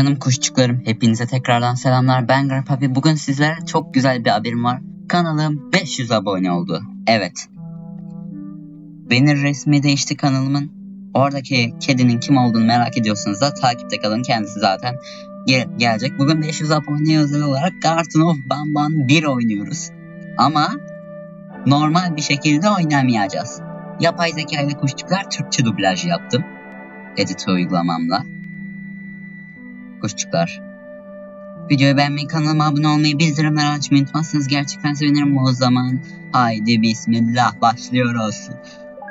Canım kuşçuklarım, hepinize tekrardan selamlar. Ben Garpapi. Bugün sizlere çok güzel bir haberim var. Kanalım 500 abone oldu. Evet. Benim resmi değişti kanalımın. Oradaki kedinin kim olduğunu merak ediyorsanız da takipte kalın. Kendisi zaten gel- gelecek. Bugün 500 aboneye özel olarak Garden of Banban 1 oynuyoruz. Ama normal bir şekilde oynamayacağız. Yapay zeka ile kuşçuklar Türkçe dublaj yaptım. Edit uygulamamla. Kuşçuklar. Videoyu beğenmeyi, kanalıma abone olmayı, bildirimleri açmayı unutmazsanız gerçekten sevinirim o zaman. Haydi bismillah başlıyoruz.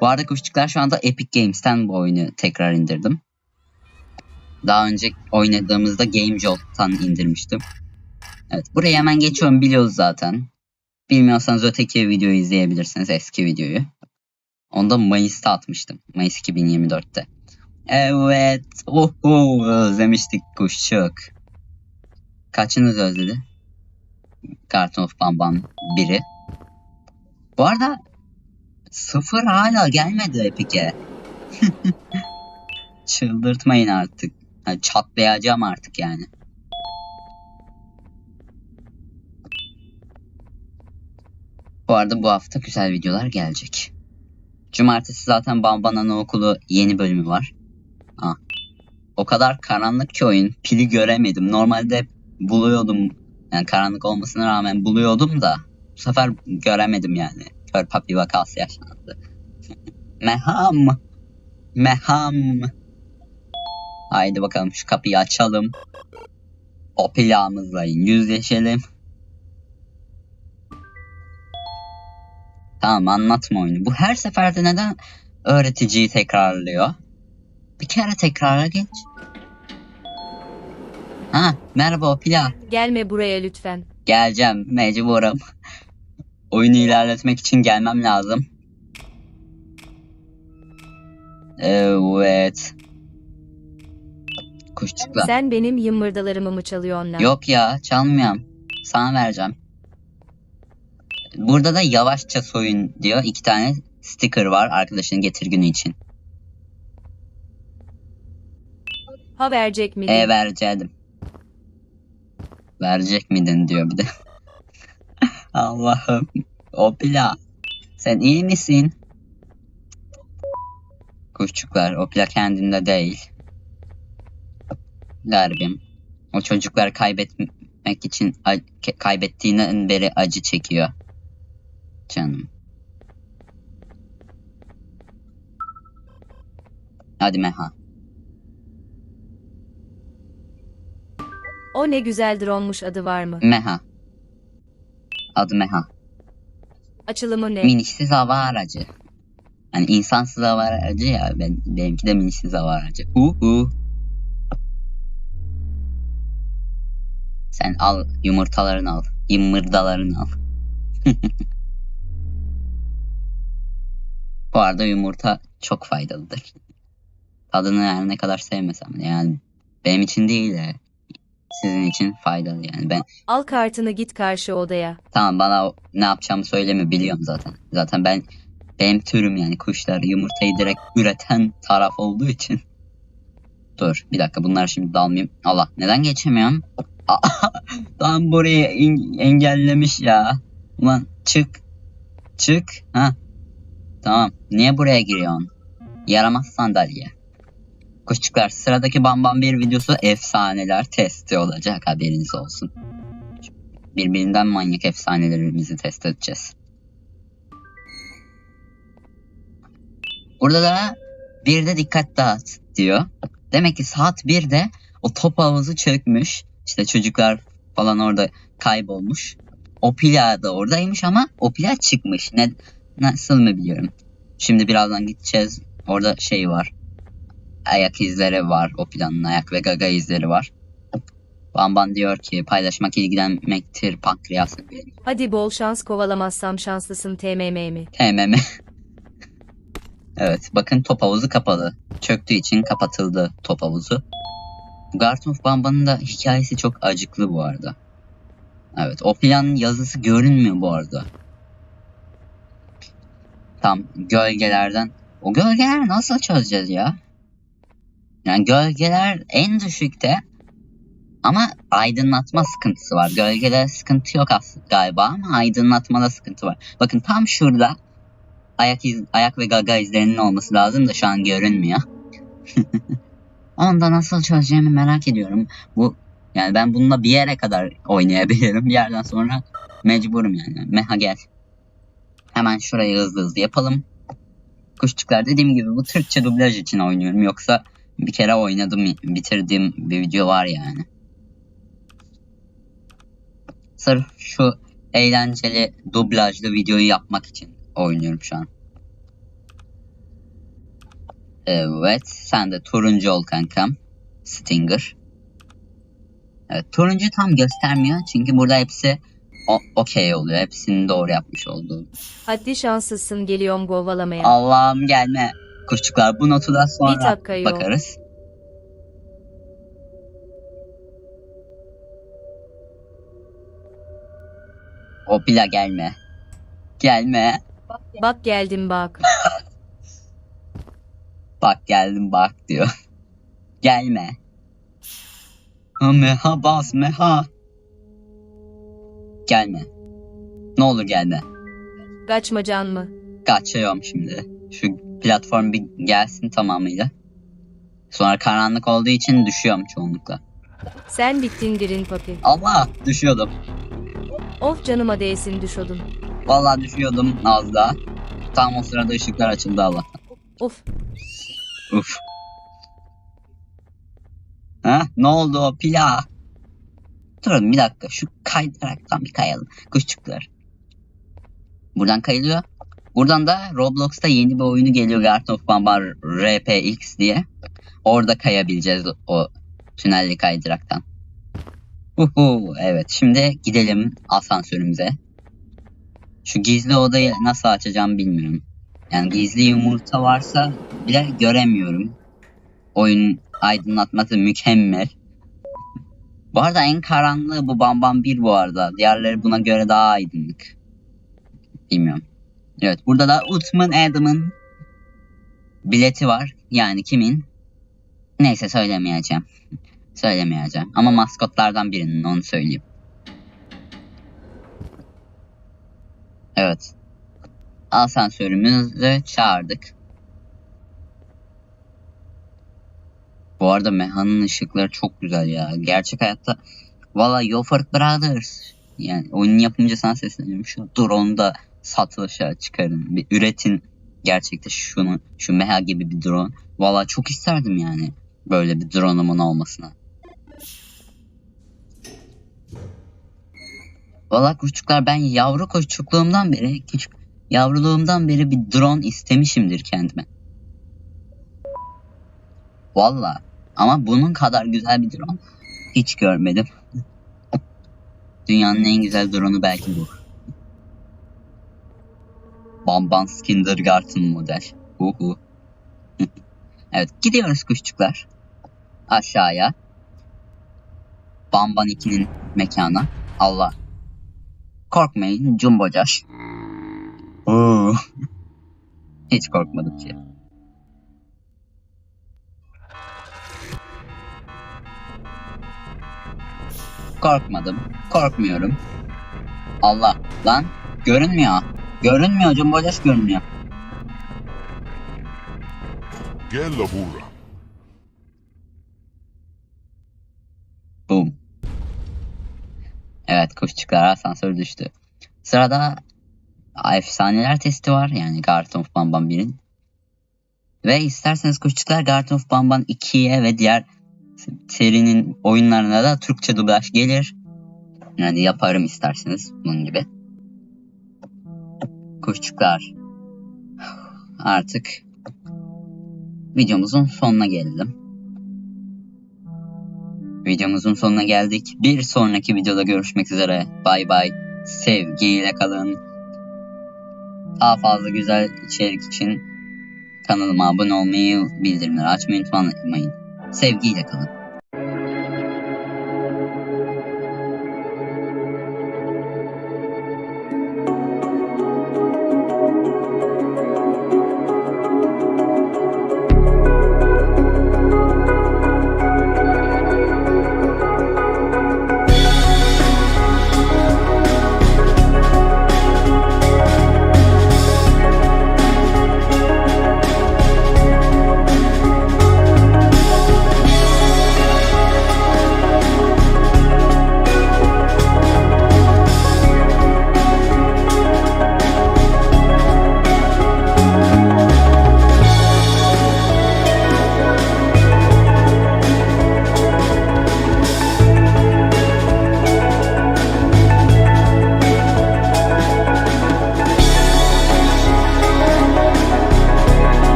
Bu arada kuşçuklar şu anda Epic Games'ten bu oyunu tekrar indirdim. Daha önce oynadığımızda Game Jolt'tan indirmiştim. Evet buraya hemen geçiyorum biliyoruz zaten. Bilmiyorsanız öteki videoyu izleyebilirsiniz eski videoyu. Onu da Mayıs'ta atmıştım. Mayıs 2024'te. Evet. Oho, özlemiştik kuşçuk. Kaçınız özledi? Cartoon of Bambam biri. Bu arada sıfır hala gelmedi Epic'e. Çıldırtmayın artık. Ha, çatlayacağım artık yani. Bu arada bu hafta güzel videolar gelecek. Cumartesi zaten Bamban Anaokulu yeni bölümü var. Ha. O kadar karanlık ki oyun. Pili göremedim. Normalde buluyordum. Yani karanlık olmasına rağmen buluyordum da bu sefer göremedim yani. Kör papi vakası yaşandı. Meham. Meham. Haydi bakalım şu kapıyı açalım. O plağımızla yüzleşelim. Tamam anlatma oyunu. Bu her seferde neden öğreticiyi tekrarlıyor? Bir kere tekrara geç. Ha merhaba Opila. Gelme buraya lütfen. Geleceğim mecburum. Oyunu ilerletmek için gelmem lazım. Evet. Kuşçukla. Sen benim yımmırdalarımı mı çalıyorsun lan? Yok ya çalmıyorum. Sana vereceğim. Burada da yavaşça soyun diyor. İki tane sticker var arkadaşının getir günü için. Ha verecek miydin? E vereceğim. Verecek miydin diyor bir de. Allah'ım. Opila. Sen iyi misin? Kuşçuklar. Opila kendinde değil. Garibim. O çocuklar kaybetmek için kaybettiğinden beri acı çekiyor. Canım. Hadi Meha. O ne güzel dronmuş adı var mı? Meha. Adı Meha. Açılımı ne? Minişsiz hava aracı. Hani insansız hava aracı ya. Ben, benimki de minişsiz hava aracı. Hu hu. Sen al yumurtalarını al. Yumurdalarını al. Bu arada yumurta çok faydalıdır. Tadını yani ne kadar sevmesem yani benim için değil de sizin için faydalı yani. Ben Al kartını git karşı odaya. Tamam bana ne yapacağımı söyleme biliyorum zaten. Zaten ben benim türüm yani kuşlar yumurtayı direkt üreten taraf olduğu için. Dur bir dakika bunlar şimdi dalmayayım. Allah neden geçemiyorum? Tam burayı en- engellemiş ya. Ulan çık. Çık. Ha. Tamam. Niye buraya giriyorsun? Yaramaz sandalye. Kuşçuklar sıradaki Bambam bir videosu efsaneler testi olacak haberiniz olsun birbirinden manyak efsanelerimizi test edeceğiz. Burada da bir de dikkat dağıt diyor. Demek ki saat 1'de o top havuzu çökmüş. İşte çocuklar falan orada kaybolmuş. O plağı da oradaymış ama o plak çıkmış. Ne, nasıl mı biliyorum. Şimdi birazdan gideceğiz. Orada şey var. Ayak izleri var. O planın ayak ve gaga izleri var. Bamban diyor ki paylaşmak ilgilenmektir pankreasın bir Hadi bol şans kovalamazsam şanslısın TMM mi? TMM. evet bakın top havuzu kapalı. Çöktüğü için kapatıldı top havuzu. Garton of Bamba'nın da hikayesi çok acıklı bu arada. Evet o planın yazısı görünmüyor bu arada. Tam gölgelerden. O gölgeleri nasıl çözeceğiz ya? Yani gölgeler en düşükte Ama aydınlatma sıkıntısı var. Gölgede sıkıntı yok aslında galiba ama aydınlatmada sıkıntı var. Bakın tam şurada ayak iz, ayak ve gaga izlerinin olması lazım da şu an görünmüyor. Onu da nasıl çözeceğimi merak ediyorum. Bu yani ben bununla bir yere kadar oynayabilirim. Bir yerden sonra mecburum yani. Meha gel. Hemen şurayı hızlı hızlı yapalım. Kuşçuklar dediğim gibi bu Türkçe dublaj için oynuyorum. Yoksa bir kere oynadım, bitirdiğim bir video var yani. Sırf şu eğlenceli dublajlı videoyu yapmak için oynuyorum şu an. Evet, sen de turuncu ol kankam. Stinger. Evet, turuncu tam göstermiyor çünkü burada hepsi okey oluyor. Hepsini doğru yapmış olduğu. Hadi şanslısın geliyorum kovalamaya. Allah'ım gelme. Kuşçuklar bu notu da sonra Bir dakika yok. bakarız. O pila gelme. Gelme. Bak geldim bak. Bak geldim bak diyor. gelme. Ha, meha bas meha. Gelme. Ne olur gelme. Kaçmacan mı? Kaçıyorum şimdi. Şu platform bir gelsin tamamıyla. Sonra karanlık olduğu için düşüyorum çoğunlukla. Sen bittin dirin papi. Allah düşüyordum. Of canıma değsin düş odun. Vallahi düşüyordum az daha. Tam o sırada ışıklar açıldı Allah'tan. Of Uf. Ha? Ne oldu o pila? Durun bir dakika şu kaydıraktan bir kayalım. Kuşçuklar. Buradan kayılıyor. Buradan da Roblox'ta yeni bir oyunu geliyor Garden of Bamba RPX diye. Orada kayabileceğiz o tünelli kaydıraktan. Uhu, evet şimdi gidelim asansörümüze. Şu gizli odayı nasıl açacağım bilmiyorum. Yani gizli yumurta varsa bile göremiyorum. Oyun aydınlatması mükemmel. Bu arada en karanlığı bu Bambam 1 bu arada. Diğerleri buna göre daha aydınlık. Bilmiyorum. Evet burada da Utman Adam'ın bileti var. Yani kimin? Neyse söylemeyeceğim. Söylemeyeceğim. Ama maskotlardan birinin onu söyleyeyim. Evet. Asansörümüzü çağırdık. Bu arada Meha'nın ışıkları çok güzel ya. Gerçek hayatta valla Yofort Brothers. Yani oyunun yapımcı sana sesleniyorum. Şu drone'u da satışa çıkarın. Bir üretin gerçekte şunu. Şu Meha gibi bir drone. Valla çok isterdim yani. Böyle bir drone'umun olmasına. Valla kuşçuklar ben yavru kuşçukluğumdan beri küçük yavruluğumdan beri bir drone istemişimdir kendime. Valla ama bunun kadar güzel bir drone hiç görmedim. Dünyanın en güzel drone'u belki bu. Bamban Kindergarten model. Uhu. evet gidiyoruz kuşçuklar. Aşağıya. Bamban 2'nin mekana. Allah. Korkmayın Jumbo Josh. Oo. Hiç korkmadım ki. Korkmadım. Korkmuyorum. Allah lan görünmüyor. Görünmüyor Jumbo Josh görünmüyor. Gel la burra. Boom. Evet kuşçuklar asansör düştü. Sırada efsaneler testi var. Yani Garden of Bamban 1'in. Ve isterseniz kuşçuklar Garden of Bamban 2'ye ve diğer serinin oyunlarına da Türkçe dublaj gelir. Yani yaparım isterseniz bunun gibi. Kuşçuklar. Artık videomuzun sonuna geldim. Videomuzun sonuna geldik. Bir sonraki videoda görüşmek üzere. Bay bay. Sevgiyle kalın. Daha fazla güzel içerik için kanalıma abone olmayı, bildirimleri açmayı unutmayın. Sevgiyle kalın.